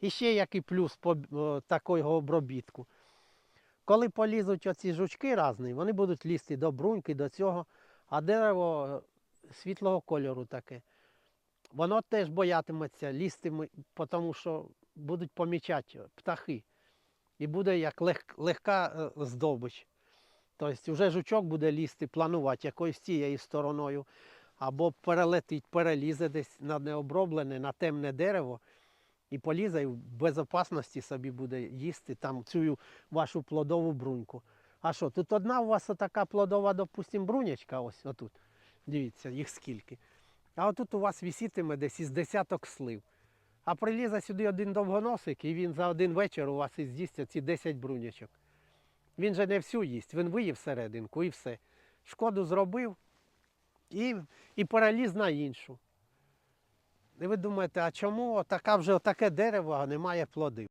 І ще який плюс по такого обробітку. Коли полізуть оці жучки різні, вони будуть лізти до бруньки, до цього, а дерево е, світлого кольору таке. Воно теж боятиметься лізти, тому що будуть помічати птахи. І буде як лег, легка е, здобич. Тобто вже жучок буде лізти, планувати якоюсь цією стороною, або перелетить, перелізе десь на необроблене, на темне дерево і полізе і в безопасності собі буде їсти там цю вашу плодову бруньку. А що, тут одна у вас така плодова, допустимо, брунячка, ось отут. Дивіться, їх скільки. А отут у вас висітиме десь із десяток слив. А прилізе сюди один довгоносик, і він за один вечір у вас і з'їсть ці 10 брунячок. Він же не всю їсть, він виїв серединку і все. Шкоду зробив і, і переліз на іншу. І ви думаєте, а чому така вже таке дерево, а немає плодів?